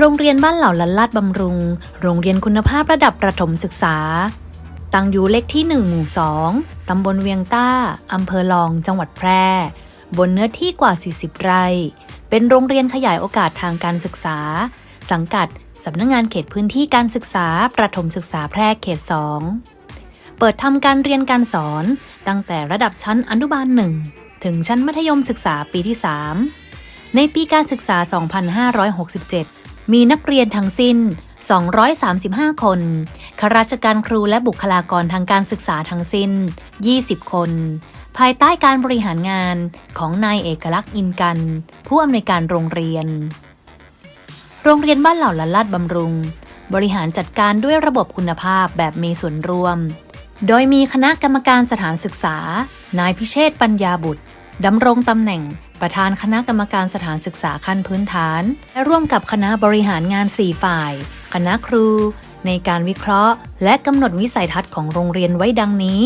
โรงเรียนบ้านเหล่าลันลาดบำรุง โรงเรียนคุณภาพระดับประถมศึกษา ตั้งอยู่เลขที่ 1 หมู่ 2 ตำบลเวียงต้า อำเภอลอง จังหวัดแพร่ บนเนื้อที่กว่า 40 ไร่ เป็นโรงเรียนขยายโอกาสทางการศึกษา สังกัดสำนักงงานเขตพื้นที่การศึกษา ประถมศึกษาแพร่เขต 2 เปิดทำการเรียนการสอน ตั้งแต่ระดับชั้นอนุบาล 1 ถึงชั้นมัธยมศึกษาปีที่ 3 ในปีการศึกษา 2567 มีนักเรียนทั้งสิ้น 235 คน ข้าราชการครูและบุคลากรทางการศึกษาทั้งสิ้น 20 คน ภายใต้การบริหารงานของนายเอกลักษณ์อินกัน ผู้อำนวยการโรงเรียน โรงเรียนบ้านเหล่าละลาดบำรุง บริหารจัดการด้วยระบบคุณภาพแบบมีส่วนร่วม โดยมีคณะกรรมการสถานศึกษา นายพิเชษปัญญาบุตร ดำรงตำแหน่ง ประธานคณะกรรมการสถานศึกษาขั้นพื้นฐาน และร่วมกับคณะบริหารงาน 4 ฝ่าย คณะครู ในการวิเคราะห์ และกำหนดวิสัยทัศน์ของโรงเรียนไว้ดังนี้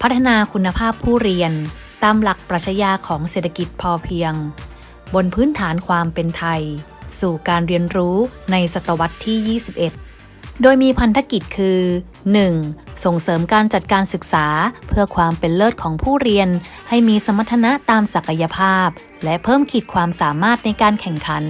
พัฒนาคุณภาพผู้เรียน ตามหลักปรัชญาของเศรษฐกิจพอเพียง บนพื้นฐานความเป็นไทย สู่การเรียนรู้ในศตวรรษที่ 21 โดยมีพันธกิจคือ 1. ส่งเสริมการจัดการศึกษา เพื่อความเป็นเลิศของผู้เรียน ให้มีสมรรถนะตามศักยภาพ และเพิ่มขีดความสามารถในการแข่งขัน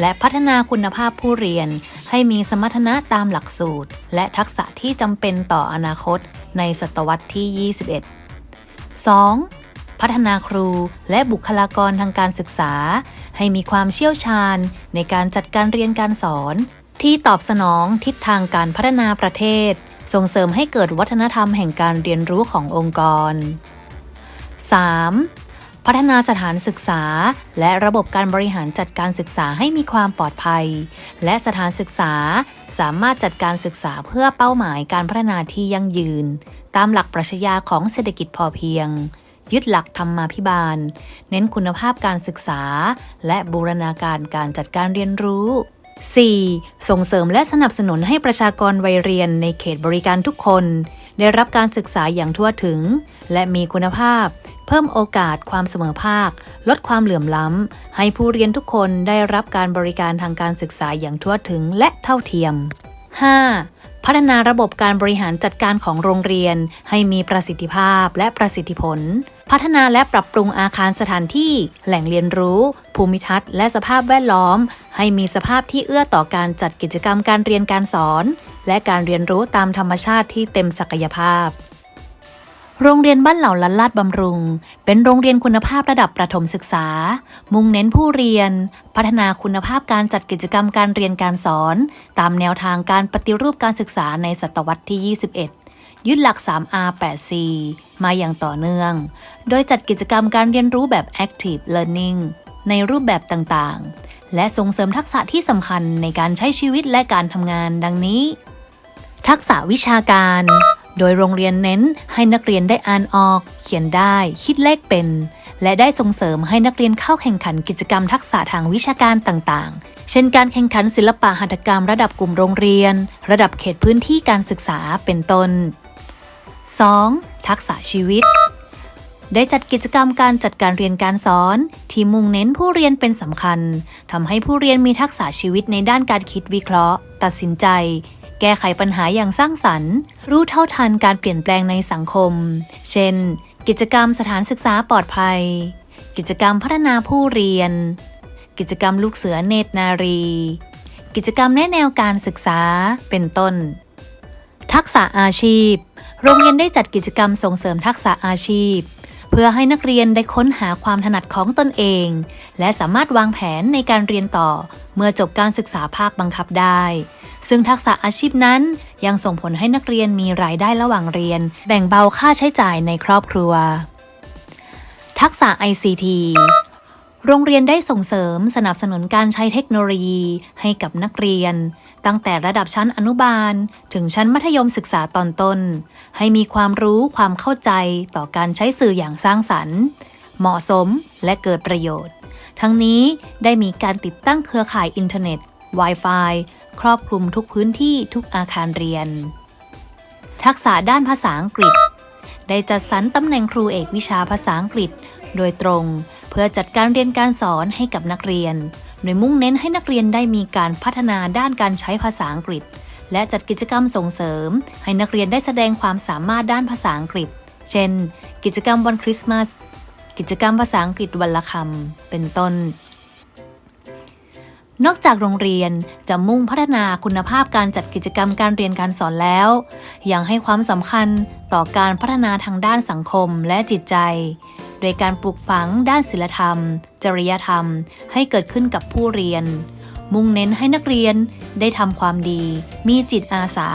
และพัฒนาคุณภาพผู้เรียน ให้มีสมรรถนะตามหลักสูตร และทักษะที่จำเป็นต่ออนาคต ในศตวรรษที่ 21 2. พัฒนาครูและบุคลากรทางการศึกษา ให้มีความเชี่ยวชาญในการจัดการเรียนการสอน ที่ตอบสนองทิศทางการพัฒนาประเทศ ส่งเสริมให้เกิดวัฒนธรรมแห่งการเรียนรู้ขององค์กร 3. พัฒนาสถานศึกษา และระบบการบริหารจัดการศึกษาให้มีความปลอดภัย และสถานศึกษาสามารถจัดการศึกษาเพื่อเป้าหมายการพัฒนาที่ยั่งยืน ตามหลักปรัชญาของเศรษฐกิจพอเพียง ยึดหลักธรรมาภิบาล เน้นคุณภาพการศึกษา และบูรณาการการจัดการเรียนรู้ 4. ส่งเสริมและสนับสนุนให้ประชากรวัยเรียนในเขตบริการทุกคน ได้รับการศึกษาอย่างทั่วถึง และมีคุณภาพ เพิ่มโอกาสความเสมอภาค ลดความเหลื่อมล้ำ ให้ผู้เรียนทุกคนได้รับการบริการทางการศึกษาอย่างทั่วถึงและเท่าเทียม 5. พัฒนาระบบการบริหารจัดการของโรงเรียน ให้มีประสิทธิภาพและประสิทธิผล พัฒนาและปรับปรุงอาคารสถานที่ แหล่งเรียนรู้ ภูมิทัศน์ และสภาพแวดล้อม ให้มีสภาพที่เอื้อต่อการจัดกิจกรรมการเรียนการสอน และการเรียนรู้ตามธรรมชาติที่เต็มศักยภาพ โรงเรียนบ้านเหล่าลันลาดบำรุง เป็นโรงเรียนคุณภาพระดับประถมศึกษา มุ่งเน้นผู้เรียน พัฒนาคุณภาพการจัดกิจกรรมการเรียนการสอน ตามแนวทางการปฏิรูปการศึกษาในศตวรรษที่ 21ยึดหลัก 3R 8C มาอย่างต่อเนื่อง โดยจัดกิจกรรมการเรียนรู้แบบ Active Learning ในรูปแบบต่างๆ และส่งเสริมทักษะที่สำคัญในการใช้ชีวิตและการทำงานดังนี้ ทักษะวิชาการ โดยโรงเรียนเน้นให้นักเรียนได้อ่านออก เขียนได้ คิดเลขเป็น และได้ส่งเสริมให้นักเรียนเข้าแข่งขันกิจกรรมทักษะทางวิชาการต่างๆ เช่นการแข่งขันศิลปะหัตถกรรมระดับกลุ่มโรงเรียน ระดับเขตพื้นที่การศึกษาเป็นต้น 2. ทักษะชีวิต ได้จัดกิจกรรมการจัดการเรียนการสอน ที่มุ่งเน้นผู้เรียนเป็นสำคัญทำให้ผู้เรียนมีทักษะชีวิตในด้านการคิดวิเคราะห์ ตัดสินใจ แก้ไขปัญหาอย่างสร้างสรรค์ รู้เท่าทันการเปลี่ยนแปลงในสังคม เช่น กิจกรรมสถานศึกษาปลอดภัย กิจกรรมพัฒนาผู้เรียน กิจกรรมลูกเสือเนตรนารี กิจกรรมแนะแนวการศึกษาเป็นต้น ทักษะอาชีพ โรงเรียนได้จัดกิจกรรมส่งเสริมทักษะอาชีพ เพื่อให้นักเรียนได้ค้นหาความถนัดของตนเอง และสามารถวางแผนในการเรียนต่อ เมื่อจบการศึกษาภาคบังคับได้ ซึ่งทักษะอาชีพนั้นยังส่งผลให้นักเรียนมีรายได้ระหว่างเรียน แบ่งเบาค่าใช้จ่ายในครอบครัว ทักษะ ICT โรงเรียนได้ส่งเสริมสนับสนุนการใช้เทคโนโลยีให้กับนักเรียน ตั้งแต่ระดับชั้นอนุบาล ถึงชั้นมัธยมศึกษาตอนต้น ให้มีความรู้ความเข้าใจต่อการใช้สื่ออย่างสร้างสรรค์ เหมาะสมและเกิดประโยชน์ ทั้งนี้ได้มีการติดตั้งเครือข่ายอินเทอร์เน็ต Wi-Fi ครอบคลุมทุกพื้นที่ทุกอาคารเรียน ทักษะด้านภาษาอังกฤษ ได้จัดสรรตำแหน่งครูเอกวิชาภาษาอังกฤษ โดยตรง พื่อจัดการเรียนการสอนให้กับนักเรียน โดยมุ่งเน้นให้นักเรียนได้มีการพัฒนาด้านการใช้ภาษาอังกฤษ และจัดกิจกรรมส่งเสริม ให้นักเรียนได้แสดงความสามารถด้านภาษาอังกฤษ เช่น กิจกรรมวันคริสต์มาส กิจกรรมภาษาอังกฤษวันละคำ เป็นต้น นอกจากโรงเรียนจะมุ่งพัฒนาคุณภาพการจัดกิจกรรมการเรียนการสอนแล้ว ยังให้ความสำคัญต่อการพัฒนาทางด้านสังคมและจิตใจ โดยการปลูกฝังด้านศิลธรรม จริยธรรม ให้เกิดขึ้นกับผู้เรียน มุ่งเน้นให้นักเรียนได้ทำความดี มีจิตอาสา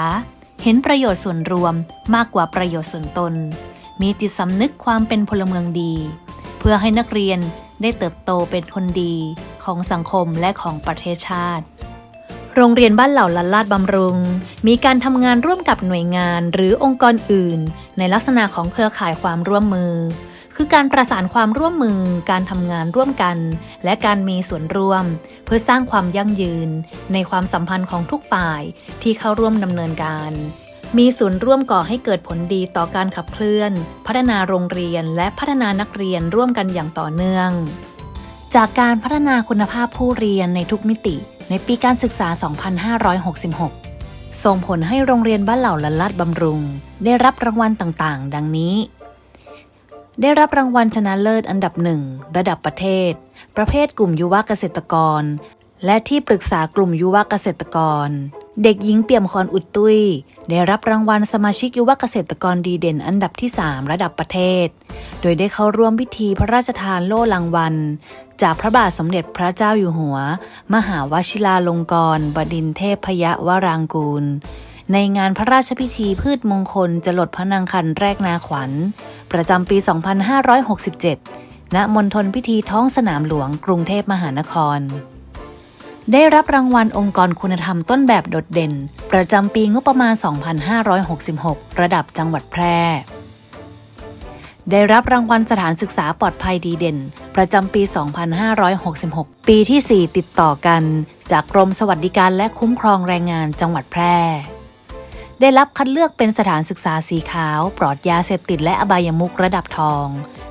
เห็นประโยชน์ส่วนรวมมากกว่าประโยชน์ส่วนตน มีจิตสำนึกความเป็นพลเมืองดี เพื่อให้นักเรียนได้เติบโตเป็นคนดีของสังคมและของประเทศชาติ โรงเรียนบ้านเหล่าลันลาดบำรุง มีการทำงานร่วมกับหน่วยงานหรือองค์กรอื่น ในลักษณะของเครือข่ายความร่วมมือ คือการประสานความร่วมมือ การทำงานร่วมกัน และการมีส่วนร่วม เพื่อสร้างความยั่งยืน ในความสัมพันธ์ของทุกฝ่ายที่เข้าร่วมดำเนินการมีส่วนร่วมก่อให้เกิดผลดีต่อการขับเคลื่อน พัฒนาโรงเรียนและพัฒนานักเรียนร่วมกันอย่างต่อเนื่อง จากการพัฒนาคุณภาพผู้เรียนในทุกมิติ ในปีการศึกษา 2566 ส่งผลให้โรงเรียนบ้านเหล่าละลาดบำรุง ได้รับรางวัลต่างๆ ดังนี้ ได้รับรางวัลชนะเลิศอันดับหนึ่งระดับประเทศ ประเภทกลุ่มยุวเกษตรกร และที่ปรึกษากลุ่มยุวเกษตรกร เด็กหญิงเปี่ยมคอนอุดตุ้ย ได้รับรางวัลสมาชิกยุวเกษตรกรดีเด่นอันดับที่ 3 ระดับประเทศ โดยได้เข้าร่วมพิธีพระราชทานโล่รางวัล จากพระบาทสมเด็จพระเจ้าอยู่หัว มหาวชิราลงกรณบดินเทพยวรางกูล ในงานพระราชพิธีพืชมงคลจรดพระนางคันแรกนาขวัญ ประจำปี 2567 ณ มณฑลพิธีท้องสนามหลวงกรุงเทพมหานคร ได้รับรางวัลองค์กรคุณธรรมต้นแบบโดดเด่น ประจำปีงบประมาณ 2566 ระดับจังหวัดแพร่ ได้รับรางวัลสถานศึกษาปลอดภัยดีเด่น ประจำปี 2566 ปีที่ 4 ติดต่อกัน จากกรมสวัสดิการและคุ้มครองแรงงานจังหวัดแพร่ ได้รับคัดเลือกเป็นสถานศึกษาสีขาว ปลอดยาเสพติดและอบายมุกระดับทอง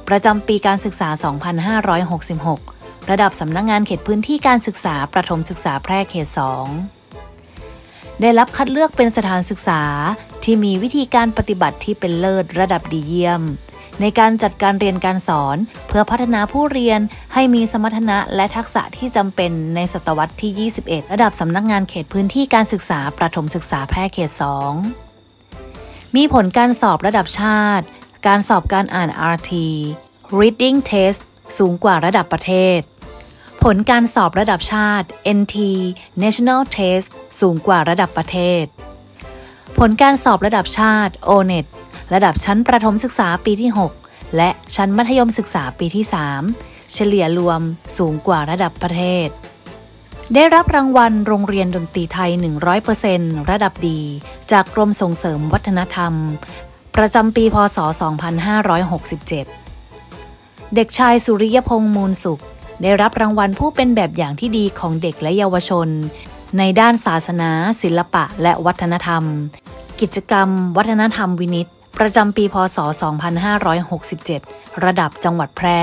ประจำปีการศึกษา 2566 ระดับสำนักงงานเขตพื้นที่การศึกษาประถมศึกษาแพร่เขต 2 ได้รับคัดเลือกเป็นสถานศึกษาที่มีวิธีการปฏิบัติที่เป็นเลิศระดับดีเยี่ยม ในการจัดการเรียนการสอน เพื่อพัฒนาผู้เรียนให้มีสมรรถนะและทักษะที่จำเป็นในศตวรรษที่ 21 ระดับสำนักงานเขตพื้นที่การศึกษาประถมศึกษาแพร่เขต 2 มีผลการสอบระดับชาติ การสอบการอ่าน RT Reading Test สูงกว่าระดับประเทศ ผลการสอบระดับชาติ NT National Test สูงกว่าระดับประเทศ ผลการสอบระดับชาติ ONET ระดับชั้นประถมศึกษาปีที่ 6 และชั้นมัธยมศึกษาปีที่ 3 เฉลี่ยรวมสูงกว่าระดับประเทศ ได้รับรางวัลโรงเรียนดนตรีไทย 100%ระดับดี จากกรมส่งเสริมวัฒนธรรม ประจำปีพศ 2567 เด็กชายสุริยพงษ์มูลสุข ได้รับรางวัลผู้เป็นแบบอย่างที่ดีของเด็กและเยาวชน ในด้านศาสนา ศิลปะ และวัฒนธรรม กิจกรรม วัฒนธรรมวินิต ประจำปีพศ 2567 ระดับจังหวัดแพร่